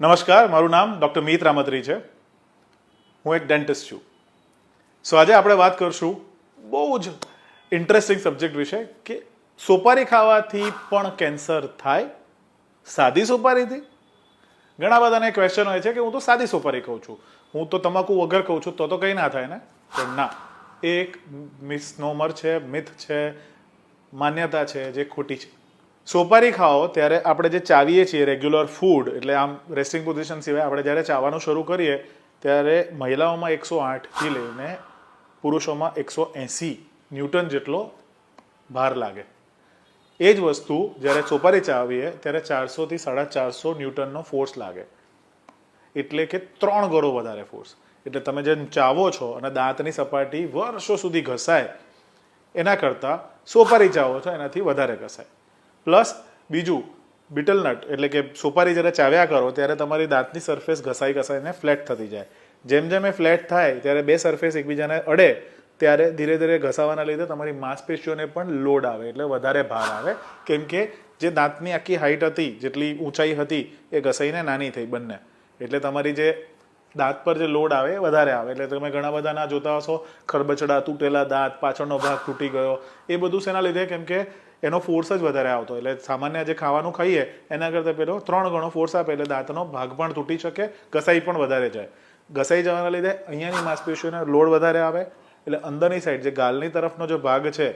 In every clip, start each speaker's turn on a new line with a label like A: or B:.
A: નમસ્કાર, મારું નામ ડૉક્ટર મીત રામત્રી છે. હું એક ડેન્ટિસ્ટ છું. સો આજે આપણે વાત કરશું બહુ જ ઇન્ટરેસ્ટિંગ સબ્જેક્ટ વિશે કે સોપારી ખાવાથી પણ કેન્સર થાય? સાદી સોપારીથી? ઘણા બધાને ક્વેશ્ચન હોય છે કે હું તો સાદી સોપારી કહું છું. હું તો તમાકુ વગર કહું છું, તો તો કંઈ ના થાય ને? પણ ના. એક મિસનોમર છે, મિથ છે, માન્યતા છે, જે ખોટી છે. સોપારી ખાઓ, ત્યારે આપણે જે ચાવીએ છીએ રેગ્યુલર ફૂડ એટલે આમ રેસ્ટિંગ પોઝિશન સિવાય આપણે જ્યારે ચાવવાનું શરૂ કરીએ, ત્યારે મહિલાઓમાં એકસો આઠથી લઈને પુરુષોમાં એકસો એંસી ન્યૂટન જેટલો ભાર લાગે. એ જ વસ્તુ જ્યારે સોપારી ચાવીએ, ત્યારે ચારસોથી સાડા ચારસો ન્યૂટનનો ફોર્સ લાગે. એટલે કે ત્રણ ગણો વધારે ફોર્સ એટલે તમે જે ચાવો છો અને દાંતની સપાટી વર્ષો સુધી ઘસાય, એના કરતાં સોપારી ચાવો છો, એનાથી વધારે ઘસાય. પ્લસ બીજું બીટલનટ એટલે કે સોપારી જ્યારે ચાવ્યા કરો, ત્યારે તમારી દાંતની સરફેસ ઘસાઈ ઘસાઈને ફ્લેટ થતી જાય. જેમ જેમ એ ફ્લેટ થાય, ત્યારે બે સરફેસ એકબીજાને અડે, ત્યારે ધીરે ધીરે ઘસાવાના લીધે તમારી માંસપેશીઓને પણ લોડ આવે, એટલે વધારે ભાર આવે. કેમ કે જે દાંતની આખી હાઈટ હતી, જેટલી ઊંચાઈ હતી, એ ઘસાઈને નાની થઈ બંને. એટલે તમારી જે દાંત પર જે લોડ આવે વધારે આવે. એટલે તમે ઘણા બધાના જોતા હશો, ખરબચડા, તૂટેલા દાંત, પાછળનો ભાગ તૂટી ગયો. એ બધું શેના લીધે? કેમ કે એનો ફોર્સ જ વધારે આવતો. એટલે સામાન્ય જે ખાવાનું ખાઈએ, એના કરતાં પેલો ત્રણ ગણો ફોર્સ આપે એટલે દાંતનો ભાગ પણ તૂટી શકે ઘસાઈ પણ વધારે જાય. ઘસાઈ જવાના લીધે અહીંયાની માંસપેશીઓને લોડ વધારે આવે. એટલે અંદરની સાઈડ જે ગાલની તરફનો જે ભાગ છે,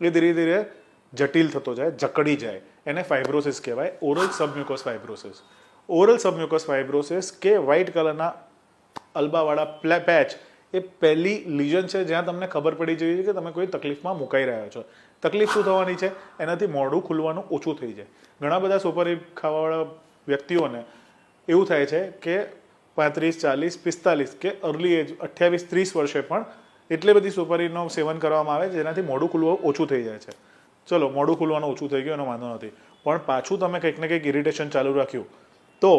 A: એ ધીરે ધીરે જટિલ થતો જાય, જકડી જાય. એને ફાઇબ્રોસિસ કહેવાય. Oral submucous fibrosis oral submucous fibrosis કે વ્હાઇટ કલરના અલ્બાવાળા પેચ એ પહેલી લિઝન છે જ્યાં તમને ખબર પડી જઈ છે કે તમે કોઈ તકલીફમાં મુકાઈ રહ્યા છો. તકલીફ શું થવાની છે? એનાથી મોઢું ખુલવાનું ઓછું થઈ જાય. ઘણા બધા સોપારી ખાવાવાળા વ્યક્તિઓને એવું થાય છે કે પાંત્રીસ, ચાલીસ, પિસ્તાલીસ કે અર્લી એજ અઠ્યાવીસ, ત્રીસ વર્ષે પણ એટલી બધી સોપારીનું સેવન કરવામાં આવે જેનાથી મોઢું ખુલવું ઓછું થઈ જાય છે. ચલો, મોઢું ખુલવાનું ઓછું થઈ ગયું, એનો વાંધો નથી. પણ પાછું તમે કંઈક ને કંઈક ઇરિટેશન ચાલુ રાખ્યું. તો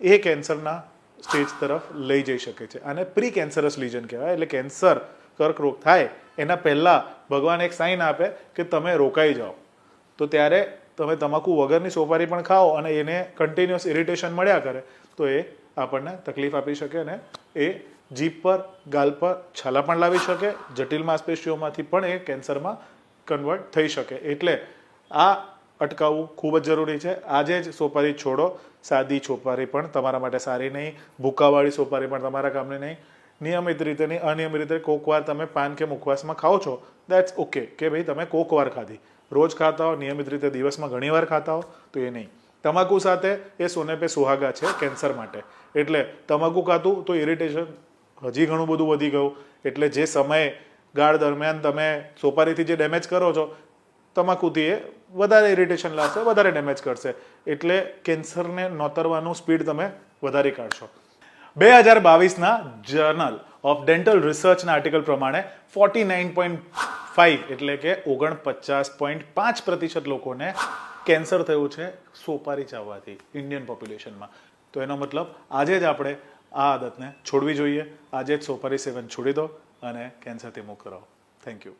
A: એ કેન્સરના સ્ટેજ તરફ લઈ જઈ શકે છે. આને પ્રી કેન્સરસ લિઝન કહેવાય. એટલે કેન્સર કર્કરોગ થાય, એના પહેલાં ભગવાન એક સાઇન આપે કે તમે રોકાઈ જાઓ. તો ત્યારે તમે તમાકુ વગરની સોપારી પણ ખાઓ અને એને કન્ટિન્યુઅસ ઇરિટેશન મળ્યા કરે, તો એ આપણને તકલીફ આપી શકે અને એ જીભ પર, ગાલ પર છાલા પણ લાવી શકે, જટિલ માંસપેશીઓમાંથી પણ એ કેન્સરમાં કન્વર્ટ થઈ શકે. એટલે આ અટકાવવું ખૂબ જ જરૂરી છે. આજે જ સોપારી છોડો. સાદી સોપારી પણ તમારા માટે સારી નહીં. ભૂકાવાળી સોપારી પણ તમારા કામની નહીં. નિયમિત રીતે નહીં, અનિયમિત રીતે કોકવાર તમે પાન કે મુખવાસમાં ખાઓ છો. દેટ્સ ઓકે કે ભાઈ તમે કોકવાર ખાધી. રોજ ખાતા હો, નિયમિત રીતે દિવસમાં ઘણીવાર ખાતા હો, તો એ નહીં. તમાકુ સાથે એ સોને પે સુહાગા છે, કેન્સર માટે. એટલે તમાકુ ખાતું તો ઇરિટેશન હજી ઘણું બધું વધી ગયું. એટલે જે સમય ગાળ દરમિયાન તમે સોપારીથી જે ડેમેજ કરો છો તમાકુથી એ વધારે ઇરિટેશન લાવશે, વધારે ડેમેજ કરશે. એટલે કેન્સરને નોતરવાનું સ્પીડ તમે વધારી કાઢશો. બે હજાર બાવીસના જર્નલ ઓફ ડેન્ટલ રિસર્ચના આર્ટિકલ પ્રમાણે ફોર્ટી નાઇન પોઈન્ટ ફાઇવ એટલે કે ઓગણપચાસ પોઈન્ટ પાંચ પ્રતિશત લોકોને કેન્સર થયું છે સોપારી ચાવવાથી ઇન્ડિયન પોપ્યુલેશનમાં તો એનો મતલબ આજે જ આપણે આ આદતને છોડવી જોઈએ. આજે જ સોપારી સેવન છોડી દો અને કેન્સરથી મુક્ત રહો. Thank you